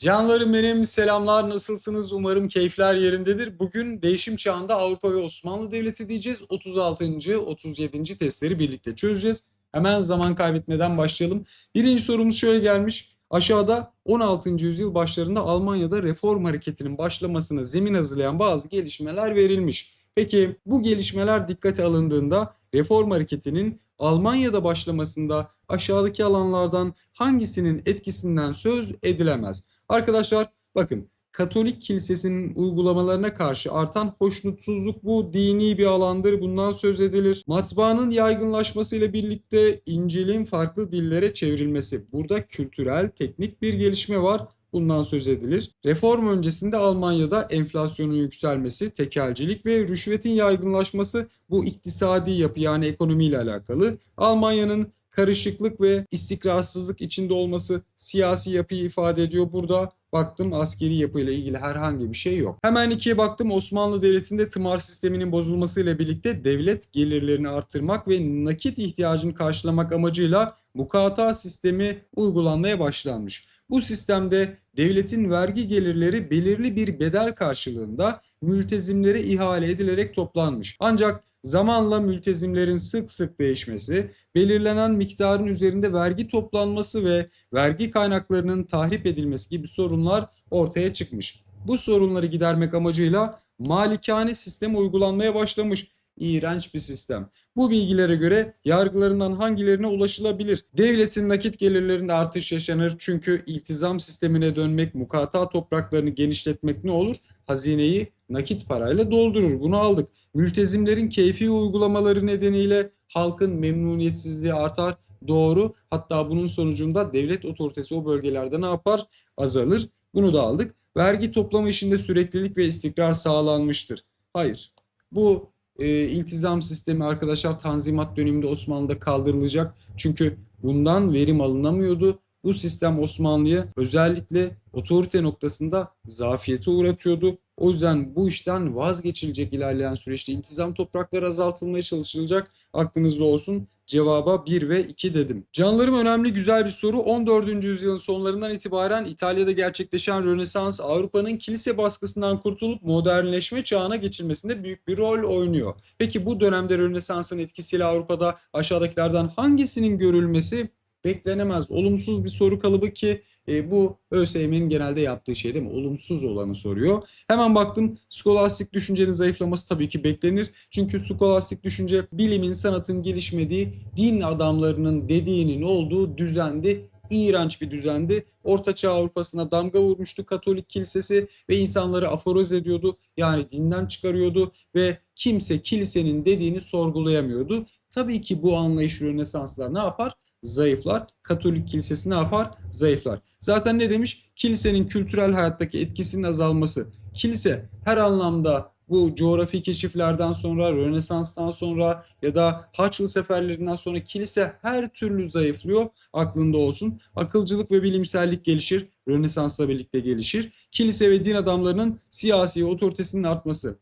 Canlarım benim selamlar nasılsınız umarım keyifler yerindedir. Bugün değişim çağında Avrupa ve Osmanlı Devleti diyeceğiz. 36. 37. testleri birlikte çözeceğiz. Hemen zaman kaybetmeden başlayalım. Birinci sorumuz şöyle gelmiş. Aşağıda 16. yüzyıl başlarında Almanya'da reform hareketinin başlamasına zemin hazırlayan bazı gelişmeler verilmiş. Peki bu gelişmeler dikkate alındığında reform hareketinin Almanya'da başlamasında aşağıdaki alanlardan hangisinin etkisinden söz edilemez? Arkadaşlar bakın Katolik kilisesinin uygulamalarına karşı artan hoşnutsuzluk bu dini bir alandır. Bundan söz edilir. Matbaanın yaygınlaşmasıyla birlikte İncil'in farklı dillere çevrilmesi. Burada kültürel, teknik bir gelişme var. Bundan söz edilir. Reform öncesinde Almanya'da enflasyonun yükselmesi, tekelcilik ve rüşvetin yaygınlaşması bu iktisadi yapı yani ekonomiyle alakalı. Almanya'nın karışıklık ve istikrarsızlık içinde olması siyasi yapıyı ifade ediyor burada. Baktım askeri yapıyla ilgili herhangi bir şey yok. Hemen ikiye baktım Osmanlı Devleti'nde tımar sisteminin bozulmasıyla birlikte devlet gelirlerini artırmak ve nakit ihtiyacını karşılamak amacıyla mukata sistemi uygulanmaya başlanmış. Bu sistemde devletin vergi gelirleri belirli bir bedel karşılığında mültezimlere ihale edilerek toplanmış. Ancak zamanla mültezimlerin sık sık değişmesi, belirlenen miktarın üzerinde vergi toplanması ve vergi kaynaklarının tahrip edilmesi gibi sorunlar ortaya çıkmış. Bu sorunları gidermek amacıyla malikane sistem uygulanmaya başlamış. İğrenç bir sistem. Bu bilgilere göre yargılarından hangilerine ulaşılabilir? Devletin nakit gelirlerinde artış yaşanır çünkü iltizam sistemine dönmek, mukata topraklarını genişletmek ne olur? Hazineyi nakit parayla doldurur. Bunu aldık. Mültezimlerin keyfi uygulamaları nedeniyle halkın memnuniyetsizliği artar. Doğru. Hatta bunun sonucunda devlet otoritesi o bölgelerde ne yapar? Azalır. Bunu da aldık. Vergi toplama işinde süreklilik ve istikrar sağlanmıştır. Hayır. Bu e, iltizam sistemi arkadaşlar Tanzimat döneminde Osmanlı'da kaldırılacak. Çünkü bundan verim alınamıyordu. Bu sistem Osmanlı'yı özellikle otorite noktasında zafiyete uğratıyordu. O yüzden bu işten vazgeçilecek ilerleyen süreçte iltizam toprakları azaltılmaya çalışılacak. Aklınızda olsun. Cevaba 1 ve 2 dedim. Canlarım önemli güzel bir soru. 14. yüzyılın sonlarından itibaren İtalya'da gerçekleşen Rönesans Avrupa'nın kilise baskısından kurtulup modernleşme çağına geçilmesinde büyük bir rol oynuyor. Peki bu dönemde Rönesans'ın etkisiyle Avrupa'da aşağıdakilerden hangisinin görülmesi beklenemez. Olumsuz bir soru kalıbı ki e, bu ÖSYM'nin genelde yaptığı şey değil mi? Olumsuz olanı soruyor. Hemen baktım skolastik düşüncenin zayıflaması tabii ki beklenir. Çünkü skolastik düşünce bilimin, sanatın gelişmediği, din adamlarının dediğinin olduğu düzendi iğrenç bir düzendi. Ortaçağ Avrupa'sına damga vurmuştu Katolik kilisesi ve insanları aforoz ediyordu. Yani dinden çıkarıyordu ve kimse kilisenin dediğini sorgulayamıyordu. Tabii ki bu anlayış Rönesanslar ne yapar? Zayıflar. Katolik kilisesi ne yapar? Zayıflar. Zaten ne demiş? Kilisenin kültürel hayattaki etkisinin azalması. Kilise her anlamda bu coğrafi keşiflerden sonra, Rönesans'tan sonra ya da Haçlı seferlerinden sonra kilise her türlü zayıflıyor. Aklında olsun. Akılcılık ve bilimsellik gelişir. Rönesans'la birlikte gelişir. Kilise ve din adamlarının siyasi otoritesinin artması.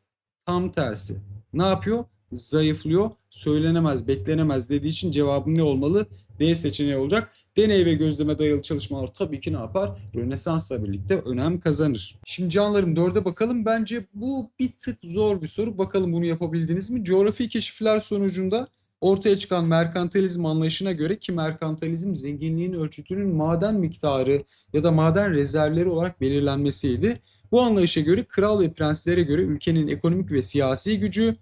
Tam tersi. Ne yapıyor? Zayıflıyor. Söylenemez, beklenemez dediği için cevabım ne olmalı? D seçeneği olacak. Deney ve gözleme dayalı çalışmalar tabii ki ne yapar? Rönesans'la birlikte önem kazanır. Şimdi canlarım dörde bakalım. Bence bu bir tık zor bir soru. Bakalım bunu yapabildiniz mi? Coğrafi keşifler sonucunda ortaya çıkan merkantilizm anlayışına göre ki merkantilizm zenginliğin ölçütünün maden miktarı ya da maden rezervleri olarak belirlenmesiydi. Bu anlayışa göre kral ve prenslere göre ülkenin ekonomik ve siyasi gücü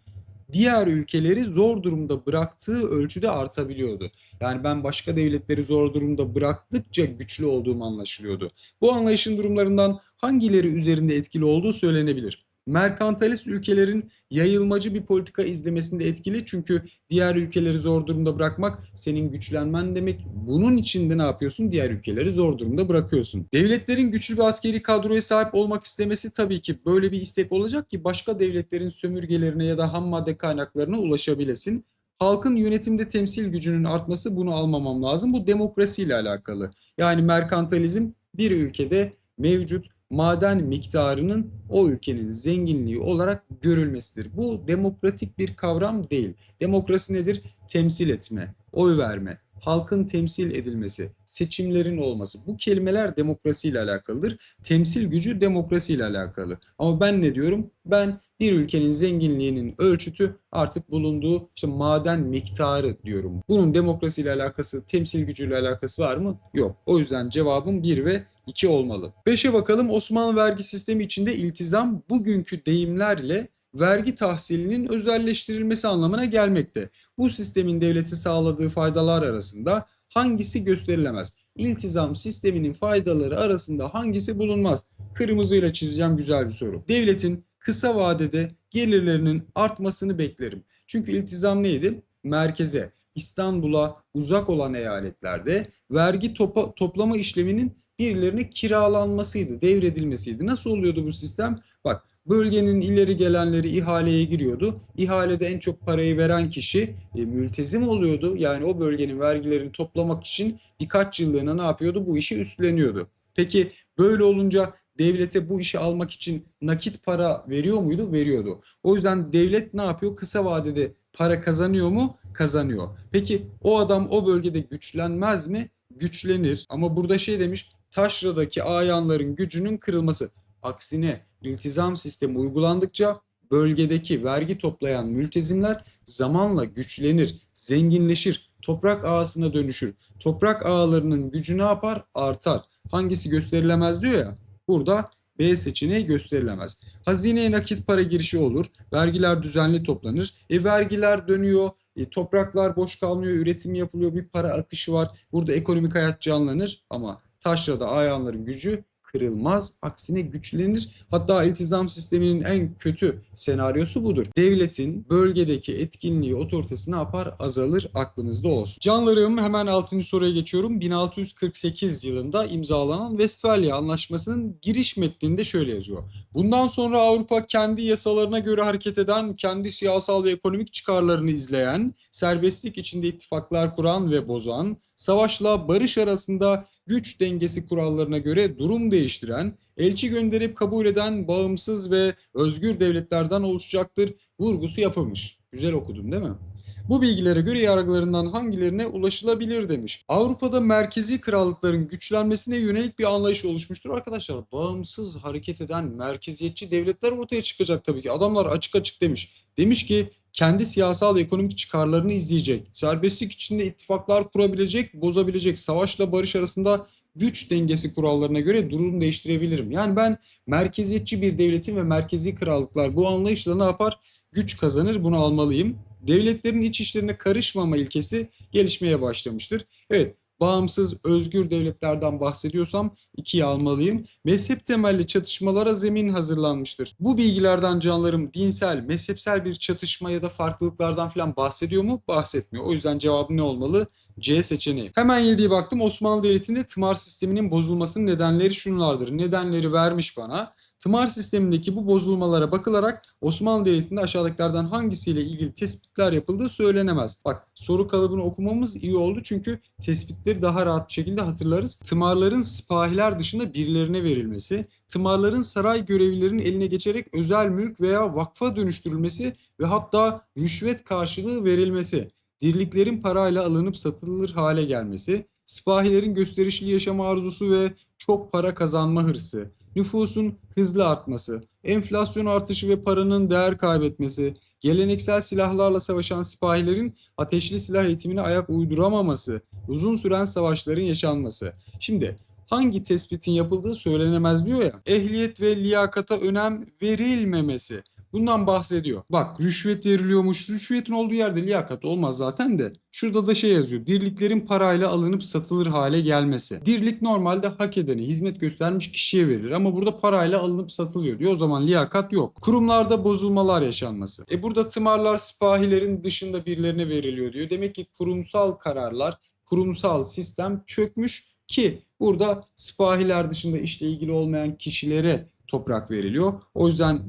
diğer ülkeleri zor durumda bıraktığı ölçüde artabiliyordu. Yani ben başka devletleri zor durumda bıraktıkça güçlü olduğum anlaşılıyordu. Bu anlayışın durumlarından hangileri üzerinde etkili olduğu söylenebilir. Merkantilist ülkelerin yayılmacı bir politika izlemesinde etkili çünkü diğer ülkeleri zor durumda bırakmak senin güçlenmen demek. Bunun için de ne yapıyorsun? Diğer ülkeleri zor durumda bırakıyorsun. Devletlerin güçlü bir askeri kadroya sahip olmak istemesi tabii ki böyle bir istek olacak ki başka devletlerin sömürgelerine ya da ham madde kaynaklarına ulaşabilesin. Halkın yönetimde temsil gücünün artması bunu almamam lazım. Bu demokrasiyle alakalı. Yani merkantilizm bir ülkede mevcut maden miktarının o ülkenin zenginliği olarak görülmesidir. Bu demokratik bir kavram değil. Demokrasi nedir? Temsil etme, oy verme, halkın temsil edilmesi, seçimlerin olması. Bu kelimeler demokrasiyle alakalıdır. Temsil gücü demokrasiyle alakalı. Ama ben ne diyorum? Ben bir ülkenin zenginliğinin ölçütü artık bulunduğu işte maden miktarı diyorum. Bunun demokrasiyle alakası, temsil gücüyle alakası var mı? Yok. O yüzden cevabım 1 ve 2 olmalı. 5'e bakalım. Osmanlı vergi sistemi içinde iltizam bugünkü deyimlerle vergi tahsilinin özelleştirilmesi anlamına gelmekte. Bu sistemin devleti sağladığı faydalar arasında hangisi gösterilemez? İltizam sisteminin faydaları arasında hangisi bulunmaz? Kırmızıyla çizeceğim güzel bir soru. Devletin kısa vadede gelirlerinin artmasını beklerim. Çünkü iltizam neydi? Merkeze, İstanbul'a uzak olan eyaletlerde vergi topa, toplama işleminin birilerine kiralanmasıydı, devredilmesiydi. Nasıl oluyordu bu sistem? Bak bölgenin ileri gelenleri ihaleye giriyordu. İhalede en çok parayı veren kişi e, mültezim oluyordu. Yani o bölgenin vergilerini toplamak için birkaç yıllığına ne yapıyordu? Bu işi üstleniyordu. Peki böyle olunca devlete bu işi almak için nakit para veriyor muydu? Veriyordu. O yüzden devlet ne yapıyor? Kısa vadede para kazanıyor mu? Kazanıyor. Peki o adam o bölgede güçlenmez mi? Güçlenir. Ama burada şey demiş taşradaki ayanların gücünün kırılması. Aksine iltizam sistemi uygulandıkça bölgedeki vergi toplayan mültezimler zamanla güçlenir, zenginleşir, toprak ağasına dönüşür. Toprak ağalarının gücü ne yapar? Artar. Hangisi gösterilemez diyor ya. Burada B seçeneği gösterilemez. Hazineye nakit para girişi olur. Vergiler düzenli toplanır. E vergiler dönüyor. E, topraklar boş kalmıyor. Üretim yapılıyor. Bir para akışı var. Burada ekonomik hayat canlanır ama taşrada ayanların gücü kırılmaz, aksine güçlenir. Hatta iltizam sisteminin en kötü senaryosu budur. Devletin bölgedeki etkinliği, otoritesi ne yapar? Azalır, aklınızda olsun. Canlarım hemen 6. soruya geçiyorum. 1648 yılında imzalanan Westfalia Anlaşması'nın giriş metninde şöyle yazıyor. Bundan sonra Avrupa kendi yasalarına göre hareket eden, kendi siyasal ve ekonomik çıkarlarını izleyen, serbestlik içinde ittifaklar kuran ve bozan, savaşla barış arasında güç dengesi kurallarına göre durum değiştiren, elçi gönderip kabul eden bağımsız ve özgür devletlerden oluşacaktır vurgusu yapılmış. Güzel okudum değil mi? Bu bilgilere göre yargılarından hangilerine ulaşılabilir demiş. Avrupa'da merkezi krallıkların güçlenmesine yönelik bir anlayış oluşmuştur arkadaşlar. Bağımsız hareket eden merkeziyetçi devletler ortaya çıkacak tabii ki. Adamlar açık açık demiş. Demiş ki kendi siyasal ve ekonomik çıkarlarını izleyecek. Serbestlik içinde ittifaklar kurabilecek, bozabilecek. Savaşla barış arasında güç dengesi kurallarına göre durum değiştirebilirim. Yani ben merkeziyetçi bir devletin ve merkezi krallıklar bu anlayışla ne yapar? Güç kazanır bunu almalıyım. Devletlerin iç işlerine karışmama ilkesi gelişmeye başlamıştır. Evet bağımsız, özgür devletlerden bahsediyorsam ikiye almalıyım. Mezhep temelli çatışmalara zemin hazırlanmıştır. Bu bilgilerden canlarım dinsel, mezhepsel bir çatışma ya da farklılıklardan falan bahsediyor mu? Bahsetmiyor. O yüzden cevabım ne olmalı? C seçeneği. Hemen 7'ye baktım. Osmanlı Devleti'nde tımar sisteminin bozulmasının nedenleri şunlardır. Nedenleri vermiş bana. Tımar sistemindeki bu bozulmalara bakılarak Osmanlı Devleti'nde aşağıdakilerden hangisiyle ilgili tespitler yapıldığı söylenemez. Bak soru kalıbını okumamız iyi oldu çünkü tespitleri daha rahat bir şekilde hatırlarız. Tımarların sipahiler dışında birilerine verilmesi, tımarların saray görevlilerinin eline geçerek özel mülk veya vakfa dönüştürülmesi ve hatta rüşvet karşılığı verilmesi, dirliklerin parayla alınıp satılır hale gelmesi, sipahilerin gösterişli yaşam arzusu ve çok para kazanma hırsı, nüfusun hızlı artması, enflasyon artışı ve paranın değer kaybetmesi, geleneksel silahlarla savaşan sipahilerin ateşli silah eğitimine ayak uyduramaması, uzun süren savaşların yaşanması. Şimdi hangi tespitin yapıldığı söylenemez diyor ya. Ehliyet ve liyakata önem verilmemesi. Bundan bahsediyor. Bak rüşvet veriliyormuş. Rüşvetin olduğu yerde liyakat olmaz zaten de. Şurada da şey yazıyor. Dirliklerin parayla alınıp satılır hale gelmesi. Dirlik normalde hak edeni, hizmet göstermiş kişiye verilir ama burada parayla alınıp satılıyor diyor. O zaman liyakat yok. Kurumlarda bozulmalar yaşanması. E burada tımarlar sipahilerin dışında birilerine veriliyor diyor. Demek ki kurumsal kararlar, kurumsal sistem çökmüş ki burada sipahiler dışında işle ilgili olmayan kişilere toprak veriliyor. O yüzden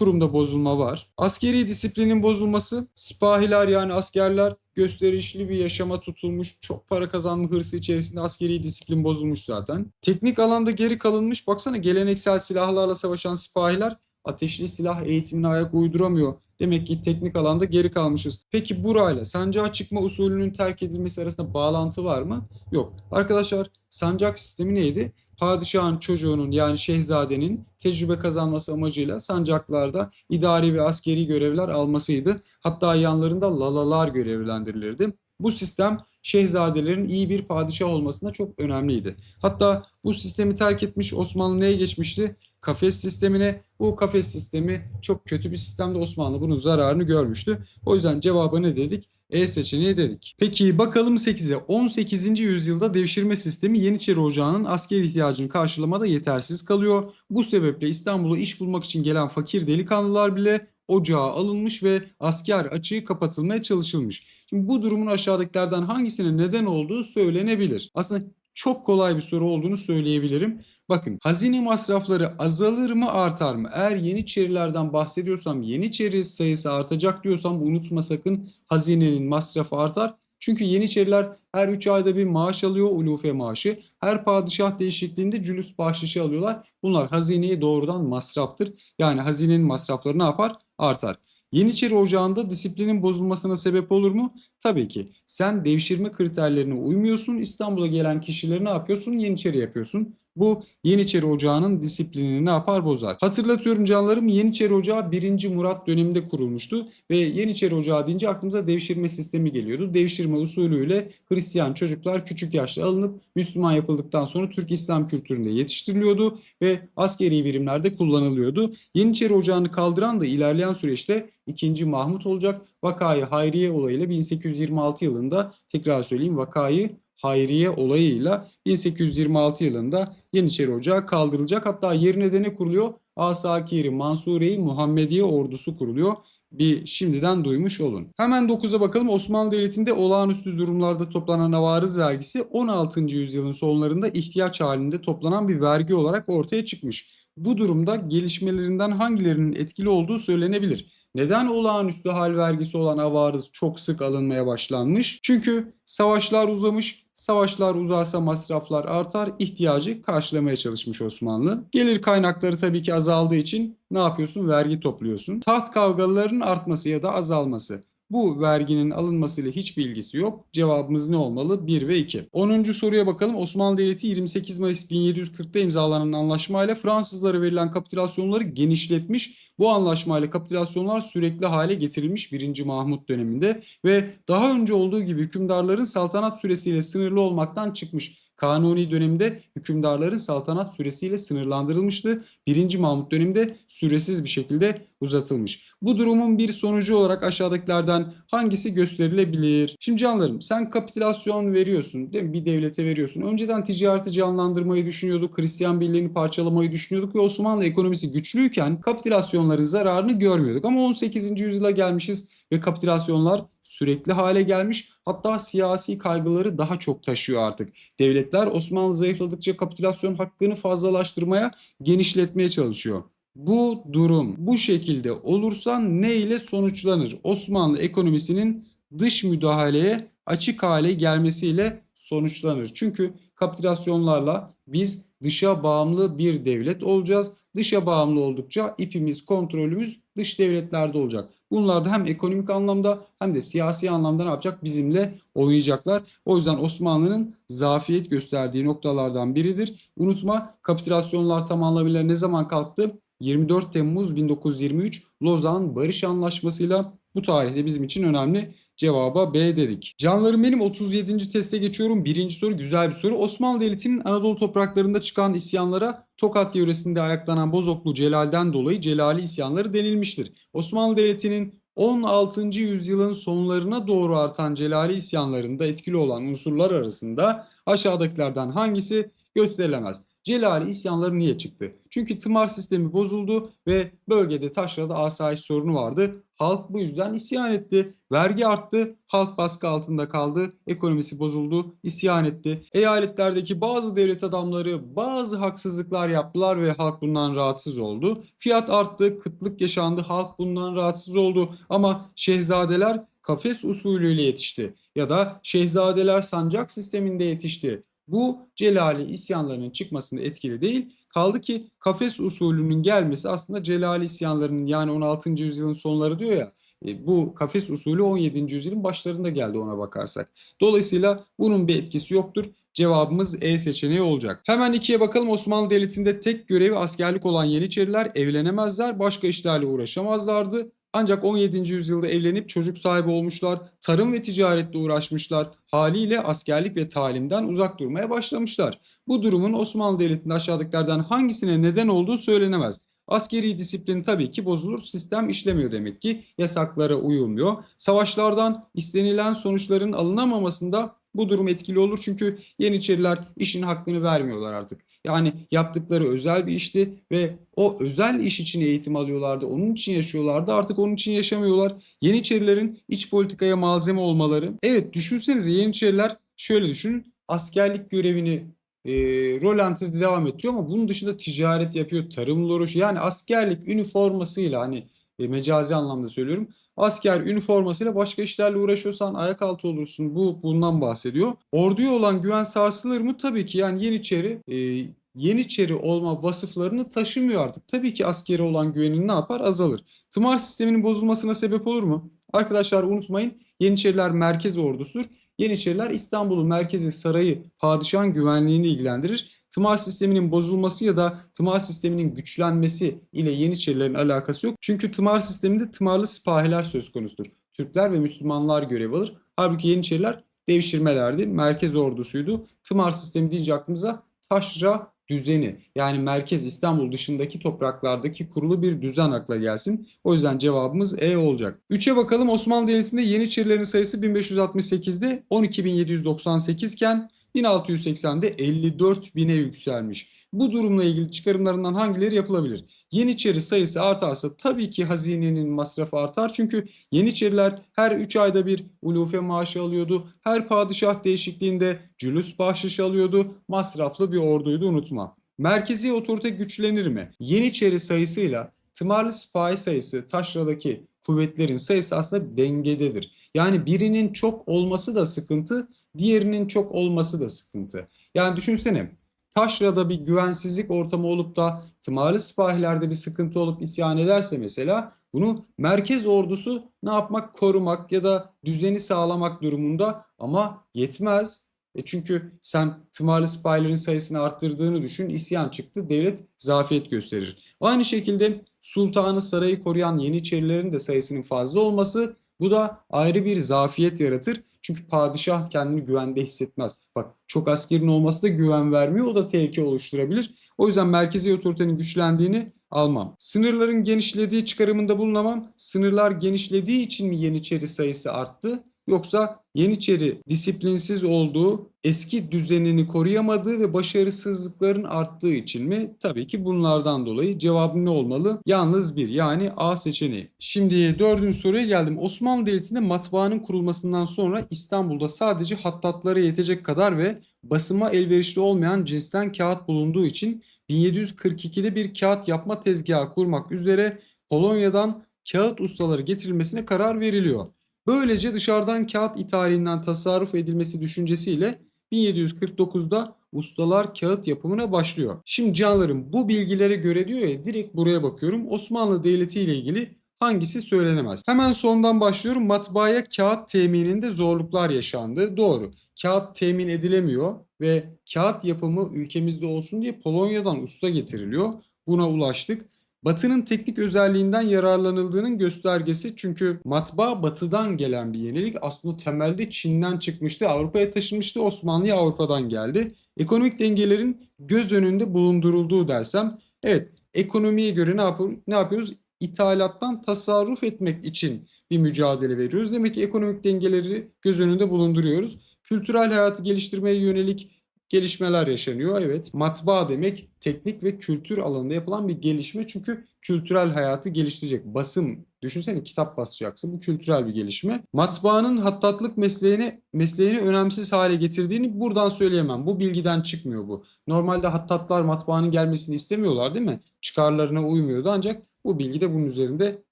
kurumda bozulma var. Askeri disiplinin bozulması, sipahiler yani askerler gösterişli bir yaşama tutulmuş, çok para kazanma hırsı içerisinde askeri disiplin bozulmuş zaten. Teknik alanda geri kalınmış, baksana geleneksel silahlarla savaşan sipahiler ateşli silah eğitimine ayak uyduramıyor. Demek ki teknik alanda geri kalmışız. Peki burayla sancağa çıkma usulünün terk edilmesi arasında bağlantı var mı? Yok. Arkadaşlar sancak sistemi neydi? Padişahın çocuğunun yani şehzadenin tecrübe kazanması amacıyla sancaklarda idari ve askeri görevler almasıydı. Hatta yanlarında lalalar görevlendirilirdi. Bu sistem şehzadelerin iyi bir padişah olmasında çok önemliydi. Hatta bu sistemi terk etmiş Osmanlı neye geçmişti? Kafes sistemine. Bu kafes sistemi çok kötü bir sistemdi. Osmanlı bunun zararını görmüştü. O yüzden cevabı ne dedik? E seçeneği dedik. Peki bakalım 8'e. 18. yüzyılda devşirme sistemi Yeniçeri Ocağı'nın asker ihtiyacını karşılamada yetersiz kalıyor. Bu sebeple İstanbul'a iş bulmak için gelen fakir delikanlılar bile ocağa alınmış ve asker açığı kapatılmaya çalışılmış. Şimdi bu durumun aşağıdakilerden hangisine neden olduğu söylenebilir. Aslında çok kolay bir soru olduğunu söyleyebilirim. Bakın hazine masrafları azalır mı artar mı? Eğer Yeniçerilerden bahsediyorsam Yeniçeri sayısı artacak diyorsam unutma sakın hazinenin masrafı artar. Çünkü Yeniçeriler her 3 ayda bir maaş alıyor ulufe maaşı. Her padişah değişikliğinde cülüs bahşişi alıyorlar. Bunlar hazineye doğrudan masraftır. Yani hazinenin masrafları ne yapar? Artar. Yeniçeri Ocağı'nda disiplinin bozulmasına sebep olur mu? Tabii ki. Sen devşirme kriterlerine uymuyorsun. İstanbul'a gelen kişileri ne yapıyorsun? Yeniçeri yapıyorsun. Bu Yeniçeri Ocağı'nın disiplinini ne yapar bozar. Hatırlatıyorum canlarım Yeniçeri Ocağı 1. Murat döneminde kurulmuştu ve Yeniçeri Ocağı deyince aklımıza devşirme sistemi geliyordu. Devşirme usulüyle Hristiyan çocuklar küçük yaşta alınıp Müslüman yapıldıktan sonra Türk İslam kültüründe yetiştiriliyordu ve askeri birimlerde kullanılıyordu. Yeniçeri Ocağı'nı kaldıran da ilerleyen süreçte 2. Mahmut olacak. Vakayı Hayriye olayıyla 1826 yılında tekrar söyleyeyim vakayı Hayriye olayıyla 1826 yılında Yeniçeri Ocağı kaldırılacak. Hatta yerine de ne kuruluyor? Asakiri Mansure-i Muhammediye ordusu kuruluyor. Bir şimdiden duymuş olun. Hemen 9'a bakalım. Osmanlı Devleti'nde olağanüstü durumlarda toplanan avarız vergisi 16. yüzyılın sonlarında ihtiyaç halinde toplanan bir vergi olarak ortaya çıkmış. Bu durumda gelişmelerinden hangilerinin etkili olduğu söylenebilir. Neden olağanüstü hal vergisi olan avarız çok sık alınmaya başlanmış? Çünkü savaşlar uzamış, savaşlar uzarsa masraflar artar, ihtiyacı karşılamaya çalışmış Osmanlı. Gelir kaynakları tabii ki azaldığı için ne yapıyorsun? Vergi topluyorsun. Taht kavgalarının artması ya da azalması. Bu verginin alınmasıyla hiçbir ilgisi yok. Cevabımız ne olmalı? 1 ve 2. 10. soruya bakalım. Osmanlı Devleti 28 Mayıs 1740'da imzalanan anlaşmayla Fransızlara verilen kapitülasyonları genişletmiş. Bu anlaşmayla kapitülasyonlar sürekli hale getirilmiş 1. Mahmut döneminde ve daha önce olduğu gibi hükümdarların saltanat süresiyle sınırlı olmaktan çıkmış. Kanuni döneminde hükümdarların saltanat süresiyle sınırlandırılmıştı. 1. Mahmut döneminde süresiz bir şekilde uzatılmış. Bu durumun bir sonucu olarak aşağıdakilerden hangisi gösterilebilir? Şimdi canlarım sen kapitülasyon veriyorsun değil mi? Bir devlete veriyorsun. Önceden ticareti canlandırmayı düşünüyorduk. Hristiyan birliğini parçalamayı düşünüyorduk ve Osmanlı ekonomisi güçlüyken kapitülasyonların zararını görmüyorduk. Ama 18. yüzyıla gelmişiz ve kapitülasyonlar sürekli hale gelmiş. Hatta siyasi kaygıları daha çok taşıyor artık. Devletler Osmanlı zayıfladıkça kapitülasyon hakkını fazlalaştırmaya, genişletmeye çalışıyor. Bu durum bu şekilde olursa ne ile sonuçlanır? Osmanlı ekonomisinin dış müdahaleye açık hale gelmesiyle sonuçlanır. Çünkü kapitülasyonlarla biz dışa bağımlı bir devlet olacağız. Dışa bağımlı oldukça ipimiz, kontrolümüz dış devletlerde olacak. Bunlar da hem ekonomik anlamda hem de siyasi anlamda ne yapacak? Bizimle oynayacaklar. O yüzden Osmanlı'nın zafiyet gösterdiği noktalardan biridir. Unutma kapitülasyonlar tam anlamıyla ne zaman kalktı? 24 Temmuz 1923 Lozan Barış Anlaşması'yla bu tarihte bizim için önemli. Cevaba B dedik. Canlarım benim 37. teste geçiyorum. Birinci soru güzel bir soru. Osmanlı Devleti'nin Anadolu topraklarında çıkan isyanlara Tokat yöresinde ayaklanan Bozoklu Celal'den dolayı Celali isyanları denilmiştir. Osmanlı Devleti'nin 16. yüzyılın sonlarına doğru artan Celali isyanlarında etkili olan unsurlar arasında aşağıdakilerden hangisi gösterilemez? Celali isyanları niye çıktı? Çünkü tımar sistemi bozuldu ve bölgede taşrada asayiş sorunu vardı. Halk bu yüzden isyan etti. Vergi arttı, halk baskı altında kaldı, ekonomisi bozuldu, isyan etti. Eyaletlerdeki bazı devlet adamları bazı haksızlıklar yaptılar ve halk bundan rahatsız oldu. Fiyat arttı, kıtlık yaşandı, halk bundan rahatsız oldu. Ama şehzadeler kafes usulüyle yetişti ya da şehzadeler sancak sisteminde yetişti. Bu Celali isyanlarının çıkmasında etkili değil. Kaldı ki kafes usulünün gelmesi aslında Celali isyanlarının yani 16. yüzyılın sonları diyor ya e, bu kafes usulü 17. yüzyılın başlarında geldi ona bakarsak. Dolayısıyla bunun bir etkisi yoktur. Cevabımız E seçeneği olacak. Hemen ikiye bakalım. Osmanlı Devleti'nde tek görevi askerlik olan Yeniçeriler evlenemezler, başka işlerle uğraşamazlardı. Ancak 17. yüzyılda evlenip çocuk sahibi olmuşlar, tarım ve ticaretle uğraşmışlar. Haliyle askerlik ve talimden uzak durmaya başlamışlar. Bu durumun Osmanlı Devleti'nde aşağıdakilerden hangisine neden olduğu söylenemez. Askeri disiplin tabii ki bozulur, sistem işlemiyor demek ki, yasaklara uyulmuyor. Savaşlardan istenilen sonuçların alınamamasında bu durum etkili olur çünkü Yeniçeriler işin hakkını vermiyorlar artık. Yani yaptıkları özel bir işti ve o özel iş için eğitim alıyorlardı. Onun için yaşıyorlardı. Artık onun için yaşamıyorlar. Yeniçerilerin iç politikaya malzeme olmaları. Evet düşünsenize Yeniçeriler şöyle düşünün. Askerlik görevini e, rolantide devam ettiriyor ama bunun dışında ticaret yapıyor, tarımla uğraşıyor. Yani askerlik üniformasıyla hani e, mecazi anlamda söylüyorum. Asker üniformasıyla başka işlerle uğraşıyorsan ayak altı olursun. Bu bundan bahsediyor. Orduya olan güven sarsılır mı? Tabii ki yani Yeniçeri e, Yeniçeri olma vasıflarını taşımıyor artık. Tabii ki askeri olan güvenin ne yapar? Azalır. Tımar sisteminin bozulmasına sebep olur mu? Arkadaşlar unutmayın Yeniçeriler merkez ordusudur. Yeniçeriler İstanbul'un merkezi sarayı padişahın güvenliğini ilgilendirir. Tımar sisteminin bozulması ya da tımar sisteminin güçlenmesi ile Yeniçerilerin alakası yok. Çünkü tımar sisteminde tımarlı sipahiler söz konusudur. Türkler ve Müslümanlar görev alır. Halbuki Yeniçeriler devşirmelerdi, merkez ordusuydu. Tımar sistemi deyince aklımıza taşra düzeni yani merkez İstanbul dışındaki topraklardaki kurulu bir düzen akla gelsin. O yüzden cevabımız E olacak. 3'e bakalım Osmanlı Devleti'nde Yeniçerilerin sayısı 1568'de 12.798 iken 1680'de 54 bine yükselmiş. Bu durumla ilgili çıkarımlarından hangileri yapılabilir? Yeniçeri sayısı artarsa tabii ki hazinenin masrafı artar. Çünkü Yeniçeriler her 3 ayda bir ulufe maaşı alıyordu. Her padişah değişikliğinde cülüs bahşiş alıyordu. Masraflı bir orduydu unutma. Merkezi otorite güçlenir mi? Yeniçeri sayısıyla tımarlı sipahi sayısı taşradaki kuvvetlerin sayısı aslında dengededir. Yani birinin çok olması da sıkıntı, diğerinin çok olması da sıkıntı. Yani düşünsene taşrada bir güvensizlik ortamı olup da tımarlı sipahilerde bir sıkıntı olup isyan ederse mesela bunu merkez ordusu ne yapmak? Korumak ya da düzeni sağlamak durumunda ama yetmez. E çünkü sen tımarlı sipahilerin sayısını arttırdığını düşün, isyan çıktı, devlet zafiyet gösterir. Aynı şekilde sultanı sarayı koruyan Yeniçerilerin de sayısının fazla olması bu da ayrı bir zafiyet yaratır. Çünkü padişah kendini güvende hissetmez. Bak çok askerin olması da güven vermiyor. O da tehlike oluşturabilir. O yüzden merkezi otoritenin güçlendiğini almam. Sınırların genişlediği çıkarımında bulunamam. Sınırlar genişlediği için mi Yeniçeri sayısı arttı? Yoksa Yeniçeri disiplinsiz olduğu, eski düzenini koruyamadığı ve başarısızlıkların arttığı için mi? Tabii ki bunlardan dolayı cevabım ne olmalı? Yalnız bir yani A seçeneği. Şimdi dördüncü soruya geldim. Osmanlı Devleti'nde matbaanın kurulmasından sonra İstanbul'da sadece hattatlara yetecek kadar ve basıma elverişli olmayan cinsten kağıt bulunduğu için 1742'de bir kağıt yapma tezgahı kurmak üzere Polonya'dan kağıt ustaları getirilmesine karar veriliyor. Böylece dışarıdan kağıt ithalinden tasarruf edilmesi düşüncesiyle 1749'da ustalar kağıt yapımına başlıyor. Şimdi canlarım bu bilgilere göre diyor ya direkt buraya bakıyorum. Osmanlı Devleti ile ilgili hangisi söylenemez? Hemen sondan başlıyorum. Matbaaya kağıt temininde zorluklar yaşandı. Doğru. Kağıt temin edilemiyor ve kağıt yapımı ülkemizde olsun diye Polonya'dan usta getiriliyor. Buna ulaştık. Batı'nın teknik özelliğinden yararlanıldığının göstergesi çünkü matbaa batıdan gelen bir yenilik aslında temelde Çin'den çıkmıştı, Avrupa'ya taşınmıştı, Osmanlı'ya Avrupa'dan geldi. Ekonomik dengelerin göz önünde bulundurulduğu dersem, evet ekonomiye göre ne, yapıyor, ne yapıyoruz? İthalattan tasarruf etmek için bir mücadele veriyoruz. Demek ki ekonomik dengeleri göz önünde bulunduruyoruz. Kültürel hayatı geliştirmeye yönelik gelişmeler yaşanıyor. Evet matbaa demek teknik ve kültür alanında yapılan bir gelişme. Çünkü kültürel hayatı geliştirecek. Basım düşünsene kitap basacaksın. Bu kültürel bir gelişme. Matbaanın hattatlık mesleğini mesleğini önemsiz hale getirdiğini buradan söyleyemem. Bu bilgiden çıkmıyor bu. Normalde hattatlar matbaanın gelmesini istemiyorlar değil mi? Çıkarlarına uymuyordu ancak bu bilgi de bunun üzerinde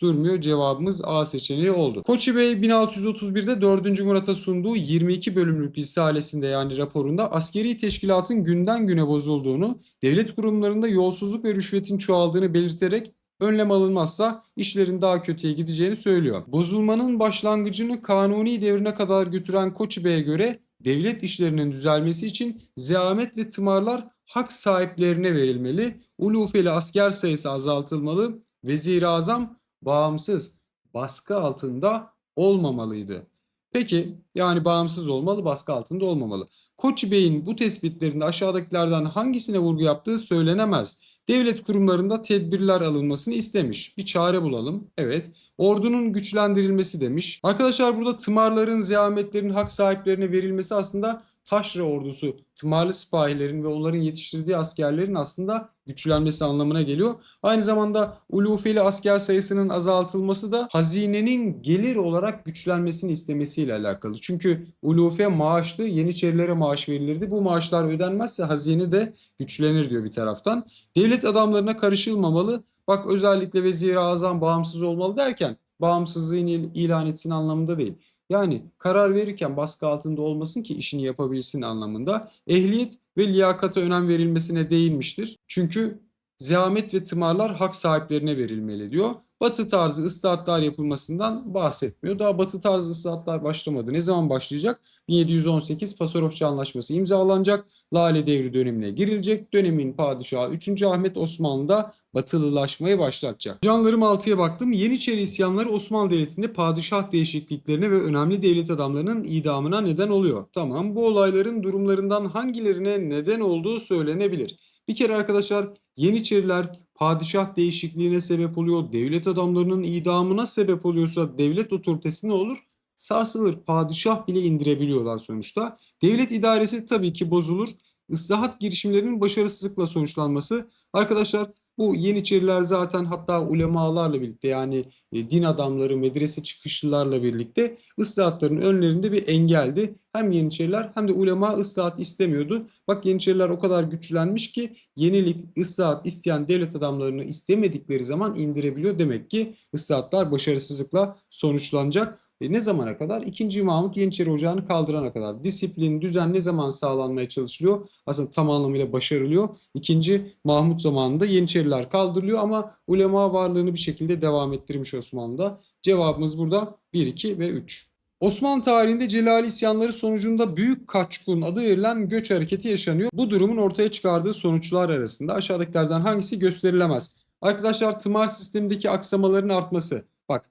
durmuyor. Cevabımız A seçeneği oldu. Koçi Bey 1631'de 4. Murat'a sunduğu 22 bölümlük risalesinde yani raporunda askeri teşkilatın günden güne bozulduğunu, devlet kurumlarında yolsuzluk ve rüşvetin çoğaldığını belirterek önlem alınmazsa işlerin daha kötüye gideceğini söylüyor. Bozulmanın başlangıcını kanuni devrine kadar götüren Koçi Bey'e göre devlet işlerinin düzelmesi için zeamet ve tımarlar hak sahiplerine verilmeli, ulufeli asker sayısı azaltılmalı, vezir-i azam bağımsız, baskı altında olmamalıydı. Peki yani bağımsız olmalı, baskı altında olmamalı. Koç Bey'in bu tespitlerinde aşağıdakilerden hangisine vurgu yaptığı söylenemez. Devlet kurumlarında tedbirler alınmasını istemiş. Bir çare bulalım. Evet. Ordunun güçlendirilmesi demiş. Arkadaşlar burada tımarların, ziyametlerin hak sahiplerine verilmesi aslında Taşra ordusu, tımarlı sipahilerin ve onların yetiştirdiği askerlerin aslında güçlenmesi anlamına geliyor. Aynı zamanda ulufeli asker sayısının azaltılması da hazinenin gelir olarak güçlenmesini istemesiyle alakalı. Çünkü ulufe maaştı, yeniçerilere maaş verilirdi. Bu maaşlar ödenmezse hazine de güçlenir diyor bir taraftan. Devlet adamlarına karışılmamalı. Bak özellikle vezir-i azam bağımsız olmalı derken bağımsızlığını ilan etsin anlamında değil. Yani karar verirken baskı altında olmasın ki işini yapabilsin anlamında ehliyet ve liyakata önem verilmesine değinmiştir. Çünkü zehamet ve tımarlar hak sahiplerine verilmeli diyor. Batı tarzı ıslahatlar yapılmasından bahsetmiyor. Daha batı tarzı ıslahatlar başlamadı. Ne zaman başlayacak? 1718 Pasarofçu Anlaşması imzalanacak. Lale Devri dönemine girilecek. Dönemin padişahı 3. Ahmet Osmanlı'da batılılaşmayı başlatacak. Canlarım 6'ya baktım. Yeniçeri isyanları Osmanlı Devleti'nde padişah değişikliklerine ve önemli devlet adamlarının idamına neden oluyor. Tamam bu olayların durumlarından hangilerine neden olduğu söylenebilir. Bir kere arkadaşlar Yeniçeriler padişah değişikliğine sebep oluyor, devlet adamlarının idamına sebep oluyorsa devlet otoritesi ne olur? Sarsılır. Padişah bile indirebiliyorlar sonuçta. Devlet idaresi tabii ki bozulur. Islahat girişimlerinin başarısızlıkla sonuçlanması. Arkadaşlar bu Yeniçeriler zaten hatta ulemalarla birlikte yani e, din adamları, medrese çıkışlılarla birlikte ıslahatların önlerinde bir engeldi. Hem Yeniçeriler hem de ulema ıslahat istemiyordu. Bak Yeniçeriler o kadar güçlenmiş ki yenilik, ıslahat isteyen devlet adamlarını istemedikleri zaman indirebiliyor. Demek ki ıslahatlar başarısızlıkla sonuçlanacak. E ne zamana kadar? 2. Mahmut Yeniçeri Ocağı'nı kaldırana kadar. Disiplin, düzen ne zaman sağlanmaya çalışılıyor? Aslında tam anlamıyla başarılıyor. 2. Mahmut zamanında Yeniçeriler kaldırılıyor ama ulema varlığını bir şekilde devam ettirmiş Osmanlı'da. Cevabımız burada 1, 2 ve 3. Osmanlı tarihinde Celali isyanları sonucunda Büyük Kaçkun adı verilen göç hareketi yaşanıyor. Bu durumun ortaya çıkardığı sonuçlar arasında aşağıdakilerden hangisi gösterilemez? Arkadaşlar tımar sistemindeki aksamaların artması. Bak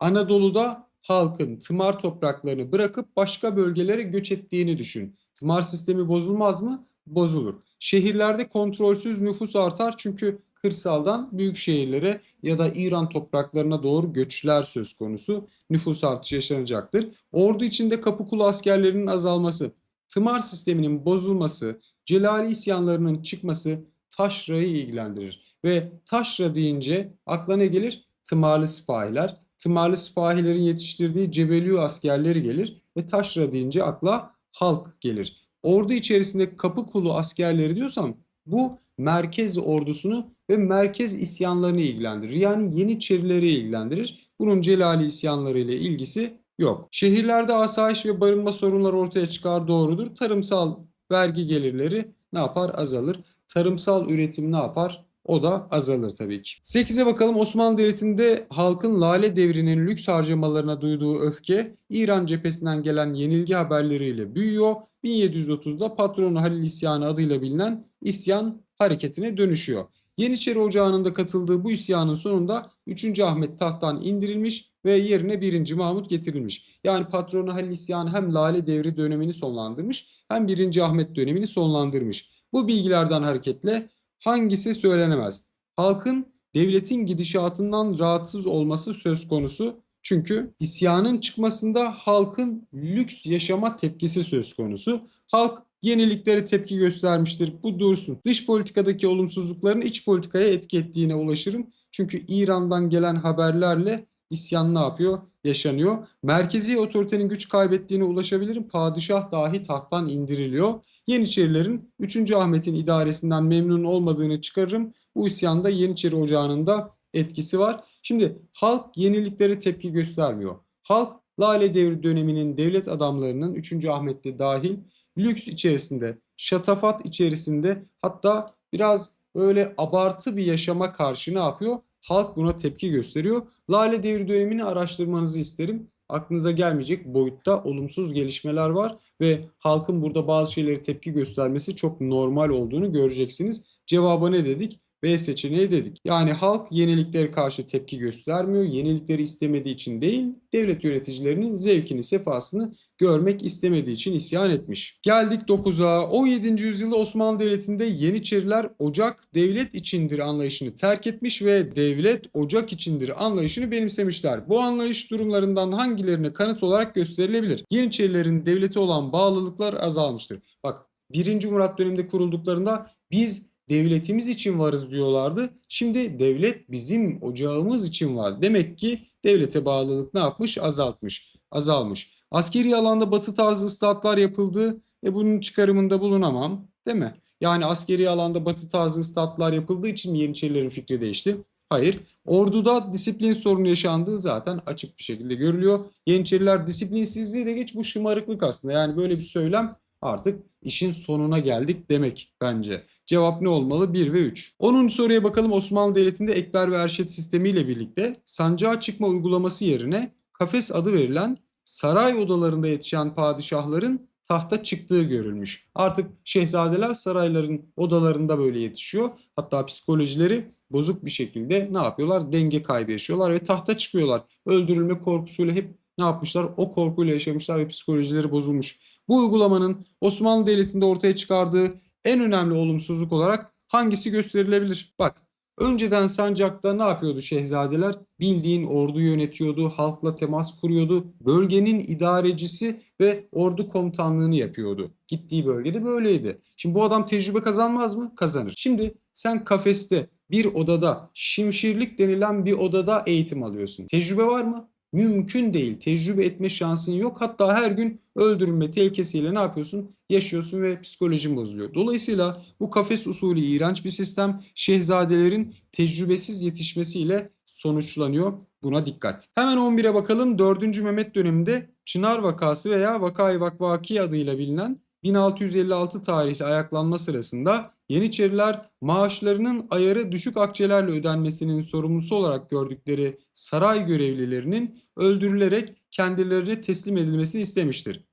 Anadolu'da halkın tımar topraklarını bırakıp başka bölgelere göç ettiğini düşün. Tımar sistemi bozulmaz mı? Bozulur. Şehirlerde kontrolsüz nüfus artar çünkü kırsaldan büyük şehirlere ya da İran topraklarına doğru göçler söz konusu. Nüfus artışı yaşanacaktır. Ordu içinde kapı askerlerinin azalması, tımar sisteminin bozulması, Celali isyanlarının çıkması taşrayı ilgilendirir. Ve taşra deyince akla ne gelir? Tımarlı sipahiler, tımarlı sipahilerin yetiştirdiği Cebeliyu askerleri gelir ve taşra deyince akla halk gelir. Ordu içerisinde kapı kulu askerleri diyorsam bu merkez ordusunu ve merkez isyanlarını ilgilendirir. Yani Yeniçerileri ilgilendirir. Bunun Celali isyanları ile ilgisi yok. Şehirlerde asayiş ve barınma sorunları ortaya çıkar doğrudur. Tarımsal vergi gelirleri ne yapar? Azalır. Tarımsal üretim ne yapar? O da azalır tabii ki. 8'e bakalım Osmanlı Devleti'nde halkın lale devrinin lüks harcamalarına duyduğu öfke İran cephesinden gelen yenilgi haberleriyle büyüyor. 1730'da patronu Halil İsyanı adıyla bilinen isyan hareketine dönüşüyor. Yeniçeri Ocağı'nın da katıldığı bu isyanın sonunda 3. Ahmet tahttan indirilmiş ve yerine 1. Mahmut getirilmiş. Yani patronu Halil İsyanı hem Lale Devri dönemini sonlandırmış hem 1. Ahmet dönemini sonlandırmış. Bu bilgilerden hareketle hangisi söylenemez? Halkın devletin gidişatından rahatsız olması söz konusu. Çünkü isyanın çıkmasında halkın lüks yaşama tepkisi söz konusu. Halk yeniliklere tepki göstermiştir. Bu dursun. Dış politikadaki olumsuzlukların iç politikaya etki ettiğine ulaşırım. Çünkü İran'dan gelen haberlerle isyan ne yapıyor? Yaşanıyor. Merkezi otoritenin güç kaybettiğine ulaşabilirim. Padişah dahi tahttan indiriliyor. Yeniçerilerin 3. Ahmet'in idaresinden memnun olmadığını çıkarırım. Bu isyanda Yeniçeri Ocağı'nın da etkisi var. Şimdi halk yeniliklere tepki göstermiyor. Halk Lale Devri döneminin devlet adamlarının 3. Ahmet'te dahil lüks içerisinde, şatafat içerisinde hatta biraz böyle abartı bir yaşama karşı ne yapıyor? Halk buna tepki gösteriyor. Lale Devri dönemini araştırmanızı isterim. Aklınıza gelmeyecek boyutta olumsuz gelişmeler var ve halkın burada bazı şeyleri tepki göstermesi çok normal olduğunu göreceksiniz. Cevaba ne dedik? B seçeneği dedik. Yani halk yeniliklere karşı tepki göstermiyor. Yenilikleri istemediği için değil, devlet yöneticilerinin zevkini, sefasını görmek istemediği için isyan etmiş. Geldik 9'a. 17. yüzyılda Osmanlı Devleti'nde Yeniçeriler ocak devlet içindir anlayışını terk etmiş ve devlet ocak içindir anlayışını benimsemişler. Bu anlayış durumlarından hangilerine kanıt olarak gösterilebilir? Yeniçerilerin devlete olan bağlılıklar azalmıştır. Bak 1. Murat döneminde kurulduklarında biz devletimiz için varız diyorlardı. Şimdi devlet bizim ocağımız için var. Demek ki devlete bağlılık ne yapmış? Azaltmış, azalmış. Askeri alanda batı tarzı ıslahatlar yapıldı. E bunun çıkarımında bulunamam. Değil mi? Yani askeri alanda batı tarzı ıslahatlar yapıldığı için Yeniçerilerin fikri değişti? Hayır. Orduda disiplin sorunu yaşandığı zaten açık bir şekilde görülüyor. Yeniçeriler disiplinsizliği de geç bu şımarıklık aslında. Yani böyle bir söylem artık işin sonuna geldik demek bence. Cevap ne olmalı? 1 ve 3. 10. soruya bakalım. Osmanlı Devleti'nde ekber ve erşet sistemiyle birlikte sancağa çıkma uygulaması yerine kafes adı verilen saray odalarında yetişen padişahların tahta çıktığı görülmüş. Artık şehzadeler sarayların odalarında böyle yetişiyor. Hatta psikolojileri bozuk bir şekilde ne yapıyorlar? Denge kaybı yaşıyorlar ve tahta çıkıyorlar. Öldürülme korkusuyla hep ne yapmışlar? O korkuyla yaşamışlar ve psikolojileri bozulmuş. Bu uygulamanın Osmanlı Devleti'nde ortaya çıkardığı en önemli olumsuzluk olarak hangisi gösterilebilir? Bak önceden sancakta ne yapıyordu şehzadeler? Bildiğin ordu yönetiyordu, halkla temas kuruyordu. Bölgenin idarecisi ve ordu komutanlığını yapıyordu. Gittiği bölgede böyleydi. Şimdi bu adam tecrübe kazanmaz mı? Kazanır. Şimdi sen kafeste bir odada şimşirlik denilen bir odada eğitim alıyorsun. Tecrübe var mı? Mümkün değil. Tecrübe etme şansın yok. Hatta her gün öldürülme tehlikesiyle ne yapıyorsun? Yaşıyorsun ve psikolojin bozuluyor. Dolayısıyla bu kafes usulü iğrenç bir sistem. Şehzadelerin tecrübesiz yetişmesiyle sonuçlanıyor. Buna dikkat. Hemen 11'e bakalım. 4. Mehmet döneminde Çınar vakası veya Vakai Vakvaki adıyla bilinen 1656 tarihli ayaklanma sırasında Yeniçeriler maaşlarının ayarı düşük akçelerle ödenmesinin sorumlusu olarak gördükleri saray görevlilerinin öldürülerek kendilerine teslim edilmesini istemiştir.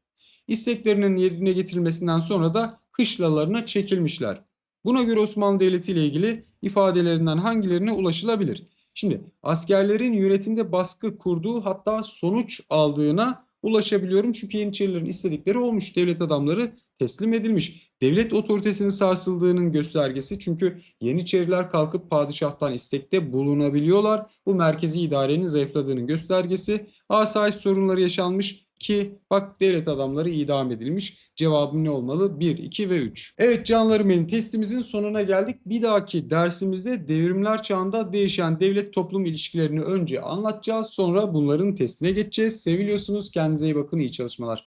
İsteklerinin yerine getirilmesinden sonra da kışlalarına çekilmişler. Buna göre Osmanlı Devleti ile ilgili ifadelerinden hangilerine ulaşılabilir? Şimdi askerlerin yönetimde baskı kurduğu hatta sonuç aldığına ulaşabiliyorum. Çünkü Yeniçerilerin istedikleri olmuş. Devlet adamları teslim edilmiş. Devlet otoritesinin sarsıldığının göstergesi çünkü Yeniçeriler kalkıp padişahtan istekte bulunabiliyorlar. Bu merkezi idarenin zayıfladığının göstergesi. Asayiş sorunları yaşanmış ki bak devlet adamları idam edilmiş. Cevabım ne olmalı? 1, 2 ve 3. Evet canlarım benim testimizin sonuna geldik. Bir dahaki dersimizde devrimler çağında değişen devlet toplum ilişkilerini önce anlatacağız. Sonra bunların testine geçeceğiz. Seviliyorsunuz. Kendinize iyi bakın. İyi çalışmalar.